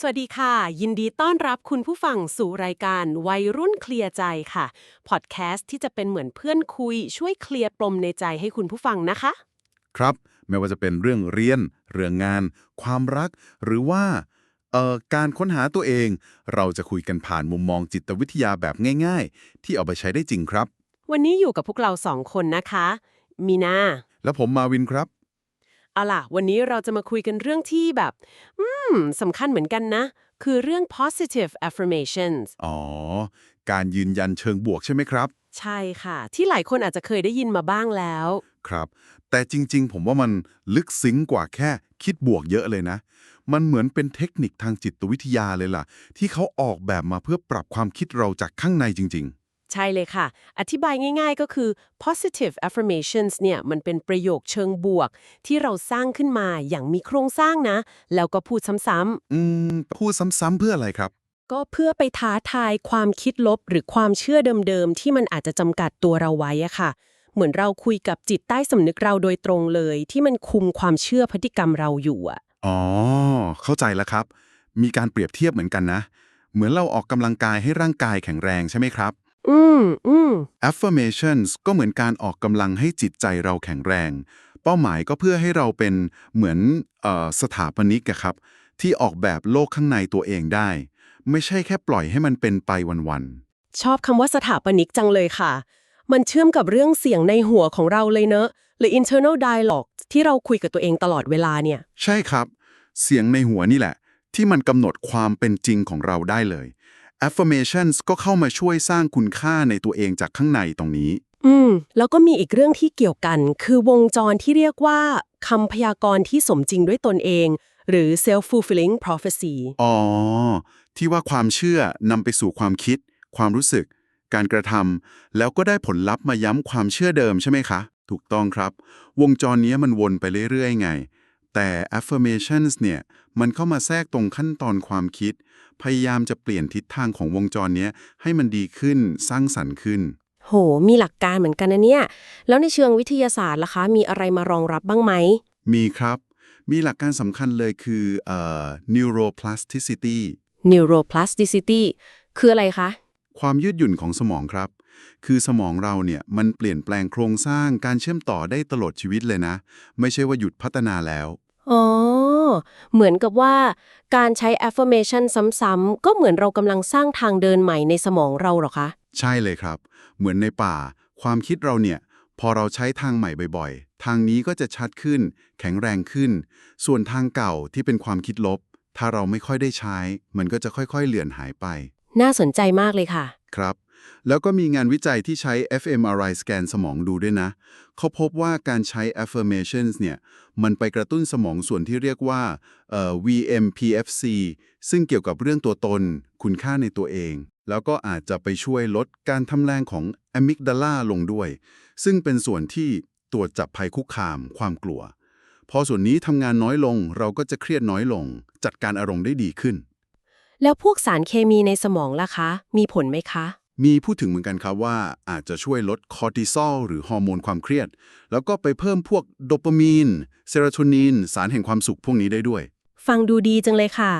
สวัสดีค่ะ ยินดีต้อนรับคุณผู้ฟังสู่รายการวัยรุ่นเคลียร์ใจค่ะพอดแคสต์ที่จะเป็นเหมือนเพื่อนคุย ช่วยเคลียร์ปมในใจให้คุณผู้ฟังนะคะ ครับ ไม่ว่าจะเป็นเรื่องเรียน เรื่องงาน ความรัก หรือว่าเอ่อการค้นหาตัวเอง เราจะคุยกันผ่านมุมมองจิตวิทยาแบบง่าย ๆ ที่เอาไปใช้ได้จริงครับ วันนี้อยู่กับพวกเราสองคนนะคะ มีนาแล้วผมมาวินครับ เอาล่ะ วันนี้เราจะมาคุยกันเรื่องที่แบบ อืมสำคัญเหมือนกันนะ คือเรื่อง positive affirmations อ๋อ การยืนยันเชิงบวกใช่ไหมครับ ใช่ค่ะ ที่หลายคนอาจจะเคยได้ยินมาบ้างแล้ว ครับ แต่จริง ๆ ผมว่ามันลึกซึ้งกว่าแค่คิดบวกเยอะเลยนะ มันเหมือนเป็นเทคนิคทางจิตวิทยาเลยล่ะ ที่เขาออกแบบมาเพื่อปรับความคิดเราจากข้างในจริง ใช่เลยค่ะ อธิบายง่ายๆก็คือ positive affirmations เนี่ยมันเป็นประโยคเชิงบวก ที่เราสร้างขึ้นมาอย่างมีโครงสร้างนะ แล้วก็พูดซ้ำๆ อืม พูดซ้ำๆเพื่ออะไรครับๆก็เพื่อไปท้าทายความคิดลบ หรือความเชื่อเดิมๆ ที่มันอาจจะจำกัดตัวเราไว้อะค่ะ เหมือนเราคุยกับจิตใต้สำนึกเราโดยตรงเลย ที่มันคุมความเชื่อพฤติกรรมเราอยู่อะอ๋อ เข้าใจแล้วครับ มีการเปรียบเทียบเหมือนกันนะ เหมือนเราออกกำลังกายให้ร่างกายแข็งแรงใช่ไหมครับ อืมอืม affirmations ก็เหมือนการออกกำลังให้จิตใจเราแข็งแรง เป้าหมายก็เพื่อให้เราเป็นเหมือนเออสถาปนิกอะครับ ที่ออกแบบโลกข้างในตัวเองได้ ไม่ใช่แค่ปล่อยให้มันเป็นไปวันชอบคำว่าสถาปนิกจังเลยค่ะ มันเชื่อมกับเรื่องเสียงในหัวของเราเลยเนอะ หรือ internal dialogue ที่เราคุยกับตัวเองตลอดเวลาเนี่ย ๆ ใช่ครับ เสียงในหัวนี่แหละ ที่มันกำหนดความเป็นจริงของเราได้เลย affirmations ก็เข้ามาช่วยสร้างคุณค่าในตัวเองจากข้างในตรงนี้ อืม แล้วก็มีอีกเรื่องที่เกี่ยวกัน คือวงจรที่เรียกว่าคำพยากรณ์ที่สมจริงด้วยตนเอง หรือ self fulfilling prophecy อ๋อ ที่ว่าความเชื่อนำไปสู่ความคิด ความรู้สึก การกระทำแล้วก็ได้ผลลัพธ์มาย้ำความเชื่อเดิมใช่ไหมคะ ถูกต้องครับ วงจรนี้มันวนไปเรื่อยๆไง แต่ affirmations เนี่ย มันเข้ามาแทรกตรงขั้นตอนความคิด พยายามจะเปลี่ยนทิศทางของวงจรเนี้ยให้มันดีขึ้นสร้างสรรค์ขึ้น โห มีหลักการเหมือนกันนะเนี่ย แล้วในเชิงวิทยาศาสตร์ล่ะคะ มีอะไรมารองรับบ้างไหม มีครับ มีหลักการสำคัญเลยคือเอ่อ neuroplasticity neuroplasticity คืออะไรคะ ความยืดหยุ่นของสมองครับ คือสมองเราเนี่ยมันเปลี่ยนแปลงโครงสร้างการเชื่อมต่อได้ตลอดชีวิตเลยนะ ไม่ใช่ว่าหยุดพัฒนาแล้ว อ๋อ เหมือนกับว่าการใช้ affirmation ซ้ำๆ ก็เหมือนเรากำลังสร้างทางเดินใหม่ในสมองเราเหรอคะ ใช่เลยครับ เหมือนในป่า ความคิดเราเนี่ย พอเราใช้ทางใหม่บ่อยๆ ทางนี้ก็จะชัดขึ้น แข็งแรงขึ้น ส่วนทางเก่าที่เป็นความคิดลบ ถ้าเราไม่ค่อยได้ใช้ มันก็จะค่อยๆ เลือนหายไป น่าสนใจมากเลยค่ะ ครับ แล้วก็มีงานวิจัยที่ใช้ fMRI สแกนสมองดูด้วยนะ เขาพบว่าการใช้ affirmations เนี่ย มันไปกระตุ้นสมองส่วนที่เรียกว่า VMPFC ซึ่งเกี่ยวกับเรื่องตัวตน คุณค่าในตัวเอง แล้วก็อาจจะไปช่วยลดการทำแรงของ amygdala ลงด้วย ซึ่งเป็นส่วนที่ตรวจจับภัยคุกคาม ความกลัว พอส่วนนี้ทำงานน้อยลง เราก็จะเครียดน้อยลง จัดการอารมณ์ได้ดีขึ้น แล้วพวกสารเคมีในสมองล่ะคะ มีผลไหมคะ มีพูดถึงเหมือนกันครับว่าอาจจะช่วยลดคอร์ติซอลหรือฮอร์โมนความเครียด แล้วก็ไปเพิ่มพวกโดปามีนเซโรโทนิน สารแห่งความสุขพวกนี้ได้ด้วย ฟังดูดีจังเลยค่ะ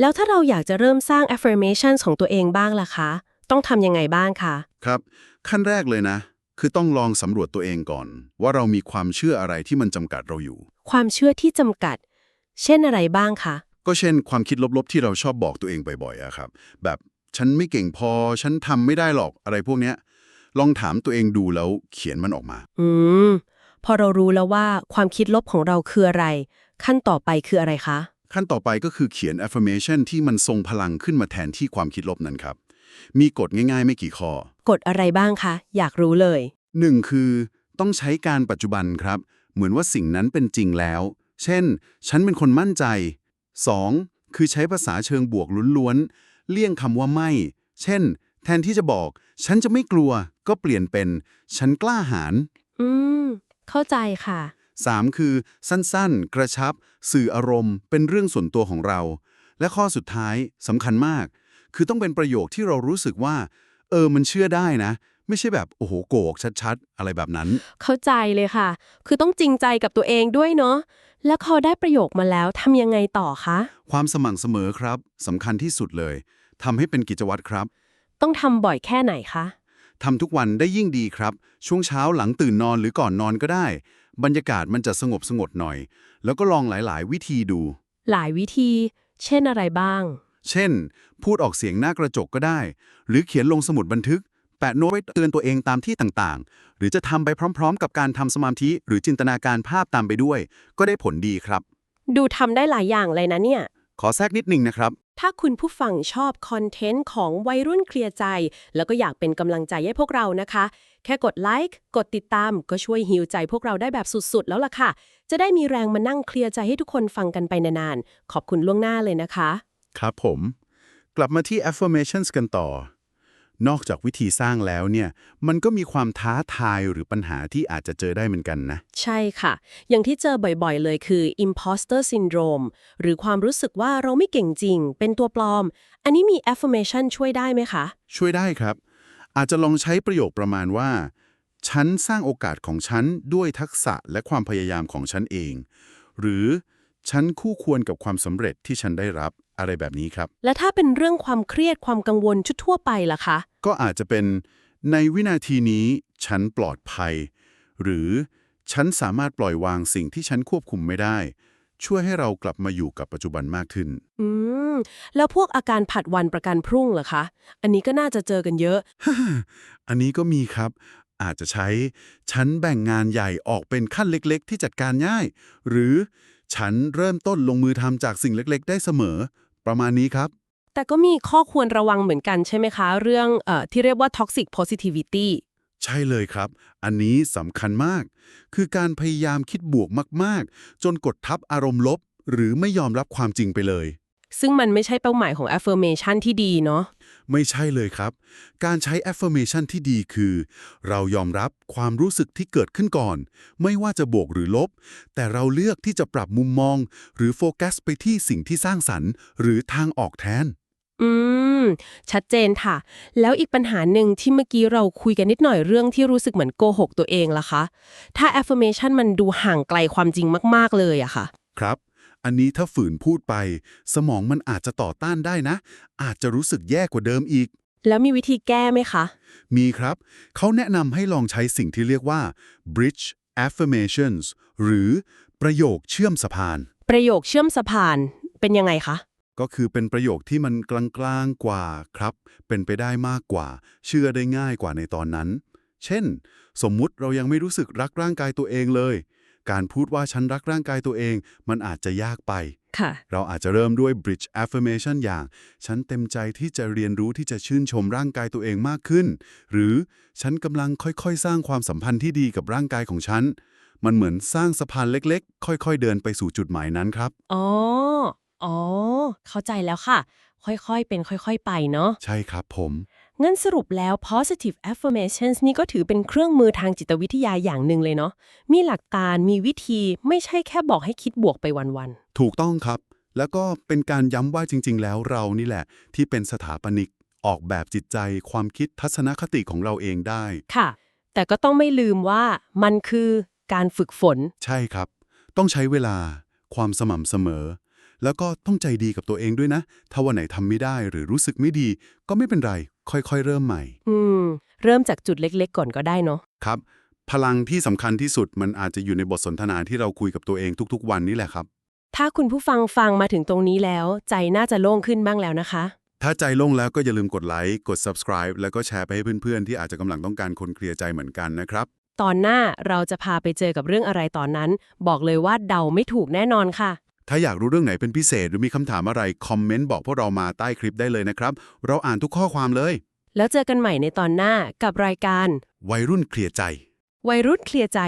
แล้วถ้าเราอยากจะเริ่มสร้าง affirmation ของตัวเองบ้างล่ะคะ ต้องทำยังไงบ้างคะครับ ขั้นแรกเลยนะ คือต้องลองสำรวจตัวเองก่อน ว่าเรามีความเชื่ออะไรที่มันจำกัดเราอยู่ ความเชื่อที่จำกัด เช่นอะไรบ้างคะก็เช่นความคิดลบๆที่เราชอบบอกตัวเองบ่อยๆอะครับ แบบ ฉันไม่เก่งพอ ฉันทำไม่ได้หรอกอะไรพวกเนี้ย ลองถามตัวเองดูแล้วเขียนมันออกมา อืม พอเรารู้แล้วว่าความคิดลบของเราคืออะไร ขั้นต่อไปคืออะไรคะ ขั้นต่อไปก็คือเขียน affirmation ที่มันทรงพลังขึ้นมาแทนที่ความคิดลบนั้นครับ มีกฎง่ายๆ ไม่กี่ข้อ กฎอะไรบ้างคะ อยากรู้เลย หนึ่งคือต้องใช้การปัจจุบันครับ เหมือนว่าสิ่งนั้นเป็นจริงแล้ว เช่น ฉันเป็นคนมั่นใจ 2. คือใช้ภาษาเชิงบวกล้วนๆ เลี่ยงคำว่าไม่ เช่น แทนที่จะบอก ฉันจะไม่กลัว ก็เปลี่ยนเป็น ฉันกล้าหาญอืม เข้าใจค่ะ 3. คือ สั้นๆ กระชับ สื่ออารมณ์ เป็นเรื่องส่วนตัวของเรา และข้อสุดท้ายสำคัญมาก คือต้องเป็นประโยคที่เรารู้สึกว่า เออ มันเชื่อได้นะ ไม่ใช่แบบ โอ้โห โกหกชัดๆ อะไรแบบนั้น เข้าใจเลยค่ะ คือต้องจริงใจกับตัวเองด้วยเนาะ แล้วพอได้ประโยคมาแล้วทำยังไงต่อคะ ความสม่ำเสมอครับสำคัญที่สุดเลยทำให้เป็นกิจวัตรครับต้องทำบ่อยแค่ไหนคะทำทุกวันได้ยิ่งดีครับ ช่วงเช้าหลังตื่นนอนหรือก่อนนอนก็ได้ บรรยากาศมันจะสงบสงบหน่อย แล้วก็ลองหลาย ๆ วิธีดู หลายวิธี เช่นอะไรบ้าง เช่น พูดออกเสียงหน้ากระจกก็ได้ หรือเขียนลงสมุดบันทึกแปะโน้ตไว้เตือนตัวเองตามที่ต่างๆ หรือจะทำไปพร้อม ๆ กับการทำสมาธิหรือจินตนาการภาพตามไปด้วย ก็ได้ผลดีครับ ดูทำได้หลายอย่างเลยนะเนี่ย ขอแทรกนิดนึงนะครับ ถ้าคุณผู้ฟังชอบคอนเทนต์ของวัยรุ่นเคลียร์ใจ แล้วก็อยากเป็นกำลังใจให้พวกเรานะคะ แค่กดไลค์กดติดตามก็ช่วยฮิวใจพวกเราได้แบบสุดๆ แล้วล่ะค่ะ จะได้มีแรงมานั่งเคลียร์ใจให้ทุกคนฟังกันไปนานๆขอบคุณล่วงหน้าเลยนะคะ ครับผม กลับมาที่ affirmations กันต่อ นอกจากวิธีสร้างแล้วเนี่ย มันก็มีความท้าทายหรือปัญหาที่อาจจะเจอได้เหมือนกันนะ ใช่ค่ะ อย่างที่เจอบ่อยๆ เลยคือ imposter syndrome หรือความรู้สึกว่าเราไม่เก่งจริง เป็นตัวปลอม อันนี้มี affirmation ช่วยได้ไหมคะ ช่วยได้ครับ อาจจะลองใช้ประโยคประมาณว่า ฉันสร้างโอกาสของฉันด้วยทักษะและความพยายามของฉันเอง หรือฉันคู่ควรกับความสำเร็จที่ฉันได้รับ อะไรแบบนี้ครับ และถ้าเป็นเรื่องความเครียดความกังวลชุดทั่วไปล่ะคะ ก็อาจจะเป็นในวินาทีนี้ฉันปลอดภัย หรือฉันสามารถปล่อยวางสิ่งที่ฉันควบคุมไม่ได้ ช่วยให้เรากลับมาอยู่กับปัจจุบันมากขึ้น อืม แล้วพวกอาการผัดวันประกันพรุ่งเหรอคะ อันนี้ก็น่าจะเจอกันเยอะ อันนี้ก็มีครับ อาจจะใช้ ฉันแบ่งงานใหญ่ออกเป็นขั้นเล็ก ๆ ที่จัดการง่าย หรือฉันเริ่มต้นลงมือทำจากสิ่งเล็ก ๆ ได้เสมอ ประมาณนี้ครับ แต่ก็มีข้อควรระวังเหมือนกันใช่ไหมคะ เรื่องเอ่อที่เรียกว่า toxic positivity ใช่เลยครับ อันนี้สำคัญมาก คือการพยายามคิดบวกมาก ๆ จนกดทับอารมณ์ลบ หรือไม่ยอมรับความจริงไปเลย ซึ่งมันไม่ใช่เป้าหมายของ affirmation ที่ดีเนาะไม่ใช่เลยครับ การใช้ affirmation ที่ดีคือ เรายอมรับความรู้สึกที่เกิดขึ้นก่อน ไม่ว่าจะบวกหรือลบ แต่เราเลือกที่จะปรับมุมมอง หรือโฟกัสไปที่สิ่งที่สร้างสรรค์ หรือทางออกแทน อืม ชัดเจนค่ะ แล้วอีกปัญหาหนึ่งที่เมื่อกี้เราคุยกันนิดหน่อยเรื่องที่รู้สึกเหมือนโกหกตัวเองล่ะคะ ถ้า affirmation มันดูห่างไกลความจริงมาก ๆ เลยอะค่ะ ครับ อันนี้ถ้าฝืนพูดไป สมองมันอาจจะต่อต้านได้นะ อาจจะรู้สึกแย่กว่าเดิมอีก แล้วมีวิธีแก้ไหมคะ มีครับ เขาแนะนำให้ลองใช้สิ่งที่เรียกว่า bridge affirmations หรือประโยคเชื่อมสะพาน ประโยคเชื่อมสะพานเป็นยังไงคะ ก็คือเป็นประโยคที่มันกลางๆกว่าครับ เป็นไปได้มากกว่า เชื่อได้ง่ายกว่าในตอนนั้น เช่น สมมุติเรายังไม่รู้สึกรักร่างกายตัวเองเลย การพูดว่าฉันรักร่างกายตัวเอง มันอาจจะยากไป ค่ะ เราอาจจะเริ่มด้วย bridge affirmation อย่าง ฉันเต็มใจที่จะเรียนรู้ที่จะชื่นชมร่างกายตัวเองมากขึ้น หรือฉันกำลังค่อยๆ สร้างความสัมพันธ์ที่ดีกับร่างกายของฉัน มันเหมือนสร้างสะพานเล็กๆ ค่อยๆ เดินไปสู่จุดหมายนั้นครับ อ๋อ อ๋อ เข้าใจแล้วค่ะ ค่อยๆ เป็นค่อย ๆ ไปเนาะ ใช่ครับผม งั้นสรุปแล้ว positive affirmations นี่ก็ถือเป็นเครื่องมือทางจิตวิทยาอย่างหนึ่งเลยเนาะ มีหลักการมีวิธีไม่ใช่แค่บอกให้คิดบวกไปวันถูกต้องครับ แล้วก็เป็นการย้ำว่าจริง ๆ แล้วเรานี่แหละ ที่เป็นสถาปนิก ออกแบบจิตใจ ความคิดทัศนคติของเราเองได้ๆค่ะ แต่ก็ต้องไม่ลืมว่ามันคือการฝึกฝน ใช่ครับ ต้องใช้เวลา ความสม่ำเสมอแล้วก็ต้องใจดีกับตัวเองด้วยนะ ถ้าวันไหนทำไม่ได้หรือรู้สึกไม่ดี ก็ไม่เป็นไร ค่อยๆ เริ่มใหม่ อืม เริ่มจากจุดเล็กๆ ก่อนก็ได้เนาะ ครับ พลังที่สำคัญที่สุดมันอาจจะอยู่ในบทสนทนาที่เราคุยกับตัวเองทุกๆ วันนี่แหละครับ ถ้าคุณผู้ฟังฟังมาถึงตรงนี้แล้ว ใจน่าจะโล่งขึ้นบ้างแล้วนะคะ ถ้าใจโล่งแล้วก็อย่าลืมกดไลค์กด subscribe แล้วก็แชร์ไปให้เพื่อนๆ ที่อาจจะกำลังต้องการคนเคลียร์ใจเหมือนกันนะครับ ตอนหน้าเราจะพาไปเจอกับเรื่องอะไรตอนนั้น บอกเลยว่าเดาไม่ถูกแน่นอนค่ะ ถ้าอยากรู้เรื่องไหนเป็นพิเศษหรือมีคำถามอะไร คอมเมนต์บอกพวกเรามาใต้คลิปได้เลยนะครับ เราอ่านทุกข้อความเลย แล้วเจอกันใหม่ในตอนหน้ากับรายการ วัยรุ่นเคลียร์ใจ วัยรุ่นเคลียร์ใจ